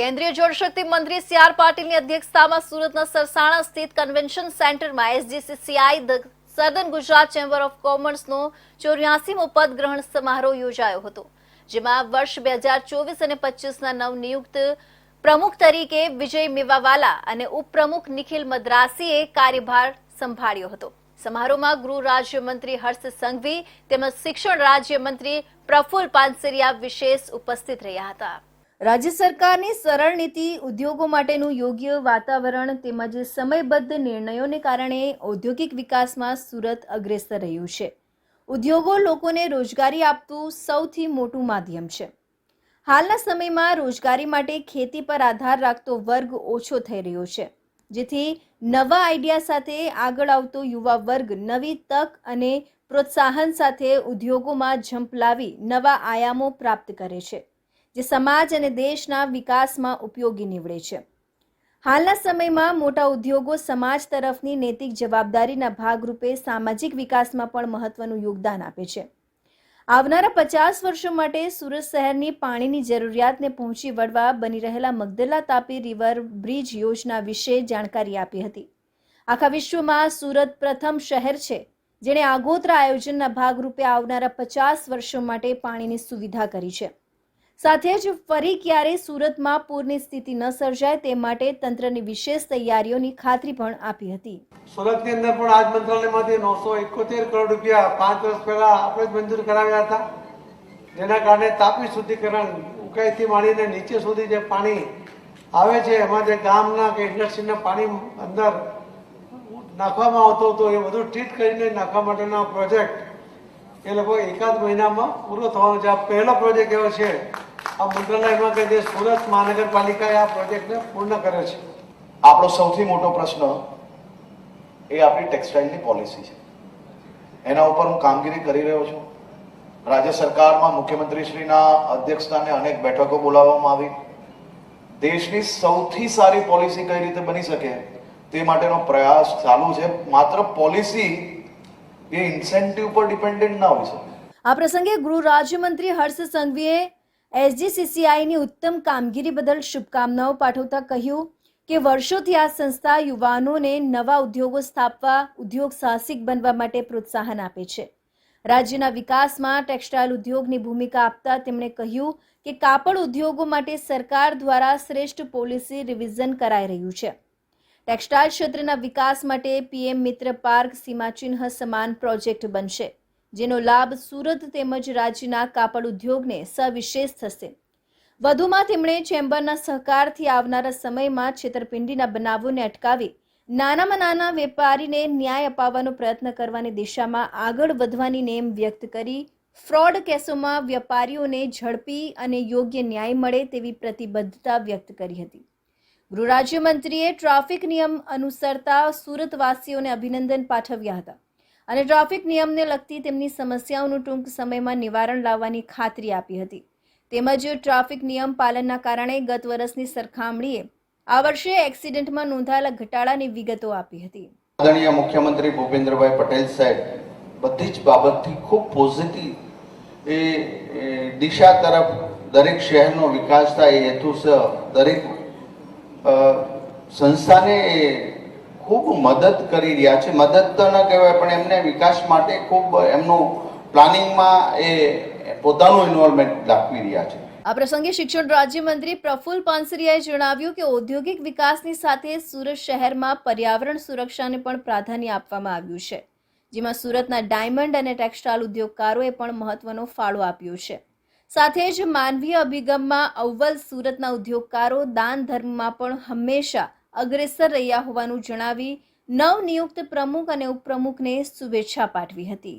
કેન્દ્રીય જળશક્તિ મંત્રી C R પાટીલની અધ્યક્ષતામાં સુરતના સરસાણા સ્થિત કન્વેન્શન સેન્ટરમાં એસજીસીસીઆઈ સદન ગુજરાત ચેમ્બર ઓફ કોમર્સનો ચોર્યાસીમો પદગ્રહણ સમારોહ યોજાયો હતો, જેમાં વર્ષ બે હજાર ચોવીસ અને પચીસના નવનિયુક્ત પ્રમુખ તરીકે વિજય મેવાવાલા અને ઉપપ્રમુખ નિખિલ મદ્રાસીએ કાર્યભાર સંભાળ્યો હતો. સમારોહમાં ગૃહ રાજ્યમંત્રી હર્ષ સંઘવી તેમજ શિક્ષણ રાજ્યમંત્રી પ્રફુલ પાનસરિયા વિશેષ ઉપસ્થિત રહ્યા હતા. રાજ્ય સરકારની સરળ નીતિ, ઉદ્યોગો માટેનું યોગ્ય વાતાવરણ તેમજ સમયબદ્ધ નિર્ણયોને કારણે ઔદ્યોગિક વિકાસમાં સુરત અગ્રેસર રહ્યું છે. ઉદ્યોગો લોકોને રોજગારી આપતું સૌથી મોટું માધ્યમ છે. હાલના સમયમાં રોજગારી માટે ખેતી પર આધાર રાખતો વર્ગ ઓછો થઈ રહ્યો છે. જેથી નવા આઈડિયા સાથે આગળ આવતો યુવા વર્ગ નવી તક અને પ્રોત્સાહન સાથે ઉદ્યોગોમાં ઝંપલાવી નવા આયામો પ્રાપ્ત કરે છે. જે સમાજ અને દેશના વિકાસમાં ઉપયોગી નીવડે છે. હાલના સમયમાં મોટા ઉદ્યોગો સમાજ તરફની નૈતિક જવાબદારીના ભાગરૂપે સામાજિક વિકાસમાં પણ મહત્વનું યોગદાન આપે છે. આવનારા પચાસ વર્ષો માટે સુરત શહેરની પાણીની જરૂરિયાતને પહોંચી વળવા બની રહેલા મગદલા તાપી રિવર બ્રિજ યોજના વિશે જાણકારી આપી હતી. આખા વિશ્વમાં સુરત પ્રથમ શહેર છે, જેણે આગોતરા આયોજનના ભાગરૂપે આવનારા પચાસ વર્ષો માટે પાણીની સુવિધા કરી છે. સાથે જ ફરી ક્યારેય સુરતમાં પૂરની સ્થિતિ ન સર્જાય તે માટે તંત્રની વિશેષ તૈયારીઓની ખાતરી પણ આપી હતી. સુરતની અંદર પણ આજ મંત્રાલયમાંથી નવસો એકોતેર કરોડ રૂપિયા પાંચ વર્ષ પહેલા આપણે જ મંજૂર કરાવ્યા હતા. જેના કારણે તાપી શુદ્ધિકરણ ઉકાઈથી માંડીને નીચે સુધી જે પાણી આવે છે, એમાં જે ગામના કે ઇન્ડસ્ટ્રીના પાણી અંદર નાખવામાં આવતો હતો, એ બધું ટ્રીટ કરીને નાખવા માટેનો પ્રોજેક્ટ એ લોકો એકાદ મહિનામાં પૂરો થવાનો છે. આ પહેલો પ્રોજેક્ટ એવો છે આ મંત્રાલયમાં કે જે સુરત મહાનગરપાલિકાએ આ પ્રોજેક્ટને પૂર્ણ કર્યો છે. આપણો સૌથી મોટો પ્રશ્ન એ આપણી ટેક્સટાઇલની પોલિસી છે. એના ઉપર હું કામગીરી કરી રહ્યો છું. રાજ્ય સરકારમાં મુખ્યમંત્રીશ્રીના અધ્યક્ષસ્થાને અનેક બેઠકો બોલાવવામાં આવી. દેશની સૌથી સારી પોલિસી કઈ રીતે બની શકે તે માટેનો પ્રયાસ ચાલુ છે. માત્ર પોલિસી એ ઇન્સેન્ટિવ પર ડિપેન્ડન્ટ ના હોઈ શકે. આ પ્રસંગે ગૃહ રાજ્યમંત્રી હર્ષ સંઘવીએ એસજીસીસીઆઈની ઉત્તમ કામગીરી બદલ શુભકામનાઓ પાઠવતા કહ્યું કે વર્ષોથી આ સંસ્થા યુવાનોને નવા ઉદ્યોગો સ્થાપવા, ઉદ્યોગ સાહસિક બનવા માટે પ્રોત્સાહન આપે છે. રાજ્યના વિકાસમાં ટેક્સટાઇલ ઉદ્યોગની ભૂમિકા આપતા તેમણે કહ્યું કે કાપડ ઉદ્યોગો માટે સરકાર દ્વારા શ્રેષ્ઠ પોલિસી રિવિઝન કરાઈ રહ્યું છે. ટેક્સટાઇલ ક્ષેત્રના વિકાસ માટે પીએમ મિત્ર પાર્ક સીમાચિહ્ન સમાન પ્રોજેક્ટ બનશે. જેનો લાભ સુરત તેમજ રાજ્યના કાપડ ઉદ્યોગને સવિશેષ થશે. વધુમાં તેમણે ચેમ્બરના સહકારથી આવનારા સમયમાં છેતરપિંડીના બનાવોને અટકાવી નાનામાં નાના વેપારીને ન્યાય અપાવવાનો પ્રયત્ન કરવાની દિશામાં આગળ વધવાની નેમ વ્યક્ત કરી ફ્રોડ કેસોમાં વેપારીઓને ઝડપી અને યોગ્ય ન્યાય મળે તેવી પ્રતિબદ્ધતા વ્યક્ત કરી હતી. ગૃહ રાજ્યમંત્રીએ ટ્રાફિક નિયમ અનુસરતા સુરતવાસીઓને અભિનંદન પાઠવ્યા હતા. અને ટ્રાફિક નિયમને લગતી તેમની સમસ્યાઓનું ટૂંક સમયમાં નિવારણ લાવવાની ખાતરી આપી હતી. તેમજ ટ્રાફિક નિયમ પાલનના કારણે ગત વર્ષની સરખામણીએ આ વર્ષે એક્સિડન્ટમાં નોંધાયેલા ઘટાડાની વિગતો આપી હતી. આદરણીય મુખ્યમંત્રી ભૂપેન્દ્રભાઈ પટેલ સાહેબ, બધી જ બાબતથી ખૂબ પોઝિટિવ એ દિશા તરફ દરેક શહેરનો વિકાસ થાય એ હેતુસર દરેક સંસ્થાને ખૂબ મદદ કરી રહ્યા છે. મદદ તો ન કહેવાય, પણ એમને વિકાસ માટે ખૂબ એમનું પ્લાનિંગમાં એ પોતાનું ઇન્વોલ્વમેન્ટ દાખવી રહ્યા છે. આ પ્રસંગે શિક્ષણ રાજ્યમંત્રી પ્રફુલ પાનસરિયાએ જણાવ્યું કે ઔદ્યોગિક વિકાસની સાથે સુરત શહેરમાં પર્યાવરણ સુરક્ષાને પણ પ્રાધાન્ય આપવામાં આવ્યું છે, જેમાં સુરતના ડાયમંડ અને ટેક્સટાઇલ ઉદ્યોગકારોએ પણ મહત્વનો ફાળો આપ્યો છે. સાથે જ માનવીય અભિગમમાં અવ્વલ સુરતના ઉદ્યોગકારો દાન ધર્મમાં પણ હંમેશા અગ્રેસર રહ્યા હોવાનું જણાવી નવનિયુક્ત પ્રમુખ અને ઉપપ્રમુખને શુભેચ્છા પાઠવી હતી.